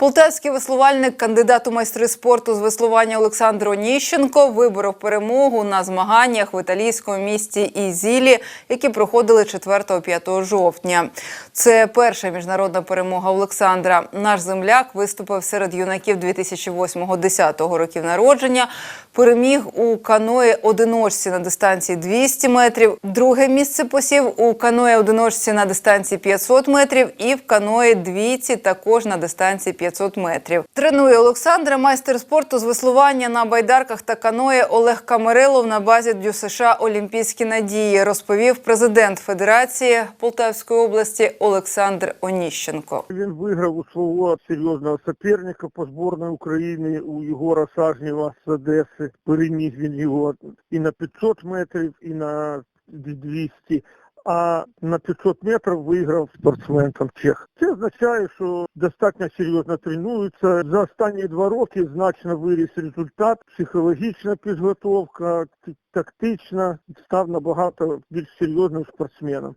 Полтавський веслувальник, кандидат у майстри спорту з веслування Олександр Оніщенко виборов перемогу на змаганнях в італійському місті Ізілі, які проходили 4-5 жовтня. Це перша міжнародна перемога Олександра. Наш земляк виступив серед юнаків 2008-10 років народження. Переміг у каної одиночці на дистанції 200 метрів. Друге місце посів у каної одиночці на дистанції 500 метрів і в каної двійці також на дистанції 500 метрів. Тренує Олександра майстер спорту з веслування на байдарках та каної Олег Камерилов на базі ДЮСШ Олімпійські надії, розповів президент Федерації Полтавської області Олександр Оніщенко. Він виграв у свого серйозного суперника по зборної України у Єгора Сажнєва з Одеси. Переміг він його і на 500 метрів, і на 200. А на 500 метрів виграв спортсмен там чех. Це означає, що достатньо серйозно тренуються. За останні два роки значно виріс результат, психологічна підготовка, тактична, став набагато більш серйозним спортсменом.